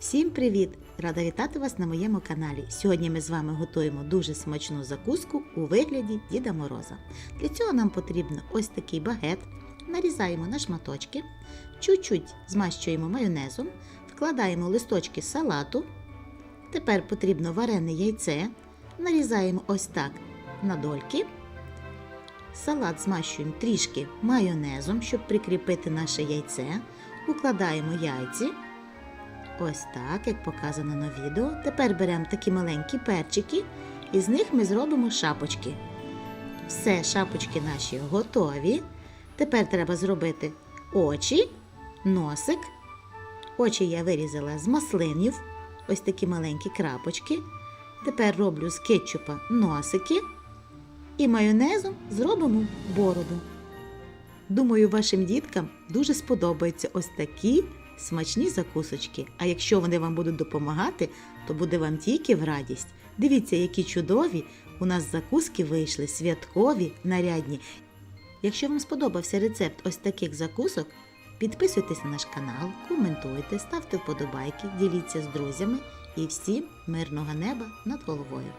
Всім привіт! Рада вітати вас на моєму каналі. Сьогодні ми з вами готуємо дуже смачну закуску у вигляді Діда Мороза. Для цього нам потрібно ось такий багет. Нарізаємо на шматочки, чуть-чуть змащуємо майонезом, вкладаємо листочки салату. Тепер потрібно варене яйце. Нарізаємо ось так на дольки. Салат змащуємо трішки майонезом, щоб прикріпити наше яйце. Укладаємо яйці. Ось так, як показано на відео. Тепер беремо такі маленькі перчики, і з них ми зробимо шапочки. Все, шапочки наші готові. Тепер треба зробити очі, носик. Очі я вирізала з маслинів, ось такі маленькі крапочки. Тепер роблю з кетчупа носики і майонезом зробимо бороду. Думаю, вашим діткам дуже сподобаються ось такі смачні закусочки. А якщо вони вам будуть допомагати, то буде вам тільки в радість. Дивіться, які чудові у нас закуски вийшли, святкові, нарядні. Якщо вам сподобався рецепт ось таких закусок, підписуйтесь на наш канал, коментуйте, ставте вподобайки, діліться з друзями і всім мирного неба над головою.